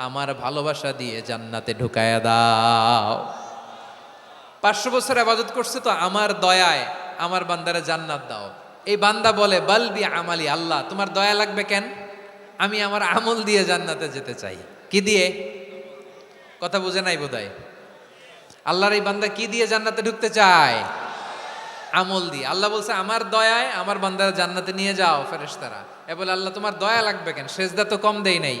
আমার ভালোবাসা দিয়ে জান্নাতে ঢুকায়া দাও। পাঁচশো বছর আবাদত করছে তো আমার দয়ায় আমার বান্দারে জান্নাত দাও। এই বান্দা বলে বলবি আমালি, আল্লাহ, তোমার দয়া লাগবে কেন? আমি আমার আমল দিয়ে জান্নাতে যেতে চাই। কি দিয়ে? কথা বুঝে নাই বোধহয়। আল্লাহর এই বান্দা কি দিয়ে জান্নাতে ঢুকতে চায়? আমল দিয়ে। আল্লাহ বলছে, আমার দয়ায় আমার বান্দারা জান্নাতে নিয়ে যাও ফেরেশতারা। এ বলে, আল্লাহ, তোমার দয়া লাগবে কেন? সেজদা তো কম দেই নাই।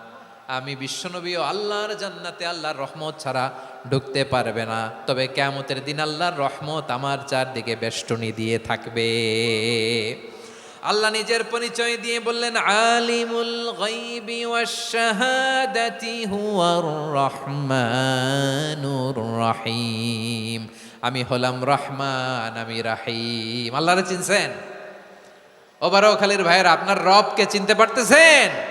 আমি বিশ্বনবী ও আল্লাহর জান্নাতে আল্লাহর রহমত ছাড়া ঢুকতে পারবে না। তবে কেমতের দিন আল্লাহর রহমত আমার চারদিকে বেষ্টনী দিয়ে থাকবে। আল্লাহ নিজের পরিচয় দিয়ে বললেন, আলিমুল রহিম। আমি হলাম রহমান, আমি রাহিম। আল্লাহরে চিনছেন? ওবারও খালির ভাইয়ের, আপনার রবকে চিনতে পারতেছেন?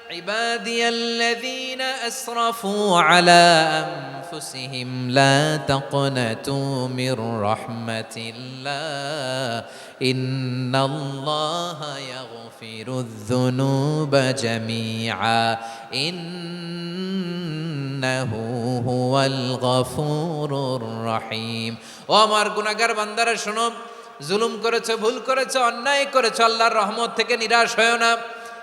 عبادي الذين أسرفوا على أنفسهم لا تقنطوا من رحمة الله إن الله يغفر الذنوب جميعا إنه هو الغفور الرحيم ও আমার গুনাহগার বান্দারা শোনো জুলুম করেছো ভুল করেছো অন্যায় করেছো আল্লাহর রহমত থেকে নিরাশ হয়েও না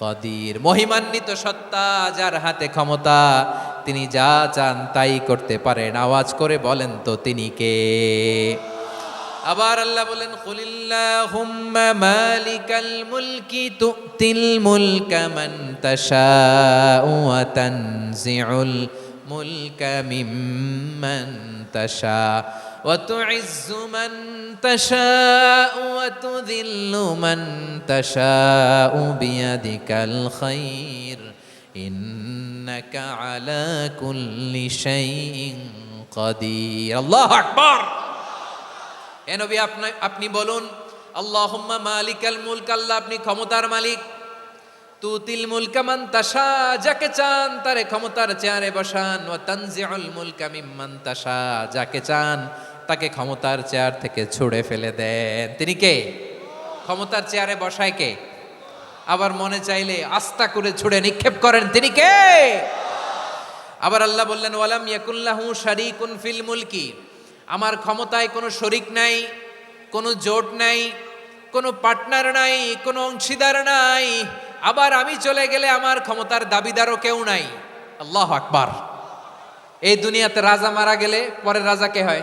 কাদির মহিমান্বিত সত্তা যার হাতে ক্ষমতা, তিনি যা চান তাই করতে পারেন। আওয়াজ করে বলেন তো তিনি কে? আবার আল্লাহ বলেন, কুলিল্লাহুম্মা মালিকাল মুলকি তুতিল মুলকা মান তাশাউ ওয়া তানজিউল মুলকা মিম্মান তাশা। وتعز من تشاء وتذل من تشاء بيدك الخير إنك على كل شيء قدير الله أكبر এ নবী আপনি আপনি বলুন আল্লাহুম্মা মালিকাল মুলক আল্লাহ আপনি ক্ষমতার মালিক তুতিল মুলকা মান তাশা যাকে চান তারে ক্ষমতার চেয়ারে বসান ওয়া তানজিউল মুলকা মিম্মান তাশা যাকে চান তাকে ক্ষমতার চেয়ার থেকে ছুঁড়ে ফেলে দেন। তিনি কে? ক্ষমতার চেয়ারে বসায় কে? আবার মনে চাইলে আস্থা করে ছুঁড়ে নিক্ষেপ করেন। তিনি কে? আবার আল্লাহ বললেন, ওয়ালাম ইয়াকুল্লাহু শারিকুন ফিল মুলকি। আমার ক্ষমতায় কোনো শরিক নাই, কোনো জোট নাই, কোনো পার্টনার নাই, কোনো অংশীদার নাই। আবার আমি চলে গেলে আমার ক্ষমতার দাবিদারও কেউ নাই। আল্লাহ আকবার। এই দুনিয়াতে রাজা মারা গেলে পরে রাজা কে হয়?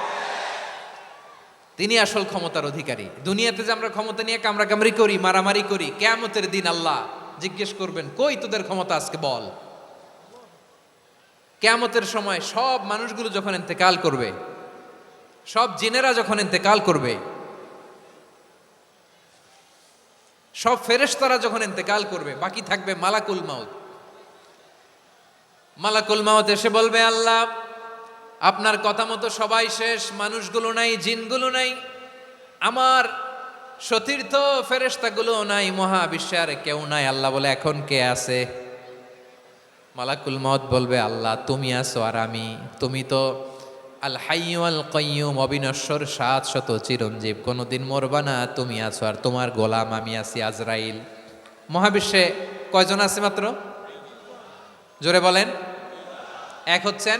তিনি আসল ক্ষমতার অধিকারী। দুনিয়াতে যে আমরা ক্ষমতা নিয়ে কামড়াকামড়ি করি, মারামারি করি, কেয়ামতের দিন আল্লাহ জিজ্ঞেস করবেন, কই তোদের ক্ষমতা আজকে বল? কেয়ামতের সময় সব মানুষগুলো যখন ইন্তেকাল করবে, সব জিনেরা যখন ইন্তেকাল করবে, সব ফেরেশতারা যখন ইন্তেকাল করবে, বাকি থাকবে মালাকুল মাউত। মালাকুল মাউত এসে বলবে, আল্লাহ আপনার কথা মতো সবাই শেষ, মানুষগুলো নাই, জিনগুলো নাই, আমার সতীর্থ ফেরেশতাগুলো নাই মহাবিশ্বে আর কেউ নাই, আল্লাহ বলে, এখন কে আছে? মালাকুল মত বলবে, আল্লাহ, তুমি আছো আর আমি, তুমি তো আল হাইয়ু আল অবিনশ্বর সাত শত চিরঞ্জীব, কোনোদিন মরবা না, তুমি আছো আর তোমার গোলাম, আমি আছি আজরাইল। মহাবিশ্বে কয়জন আছে মাত্র? জোরে বলেন। এক হচ্ছেন?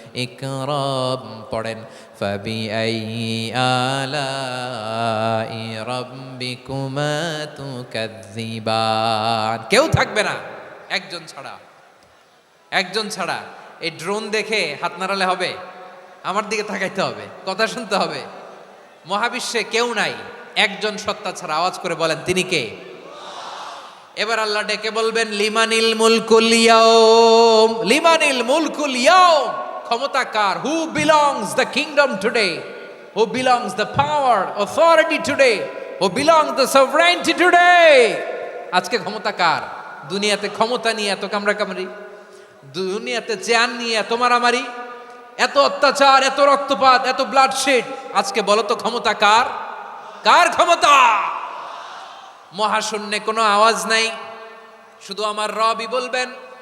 ইকরাম পড়েন ফাবি আই আলাই রব্বিকুমা তুকাজ্জিবান কেউ থাকবে না, একজন ছাড়া। একজন ছাড়া। এই ড্রোন দেখে হাত নাড়ালে হবে, আমার দিকে তাকাইতে হবে, কথা শুনতে হবে। মহাবিশ্বে কেউ নাই, একজন সত্তা ছাড়া। আওয়াজ করে বলেন, তিনি কে? এবার আল্লাহ ডেকে বলবেন, লিমানিল মুলকুল ইয়াউম। লিমানিল মুলকুল ইয়াউম। ক্ষমতা কার? Who belongs the kingdom today who belongs the power authority today who belong the sovereignty today আজকে ক্ষমতা কার? দুনিয়াতে ক্ষমতা নিয়ে এত কামড়া কামড়ি দুনিয়াতে জ্যান নিয়ে এত মারামারি? এত অত্যাচার, এত রক্তপাত, এত ব্লাডশেড আজকে বলো তো ক্ষমতা কার? কার ক্ষমতা? মহাশূন্যে কোনো আওয়াজ নাই। শুধু আমার রবই বলবেন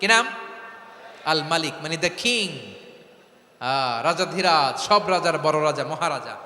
কি নাম? আল মালিক মানে দ্য কিং রাজাধিরাজ সব রাজার বড় রাজা মহারাজা।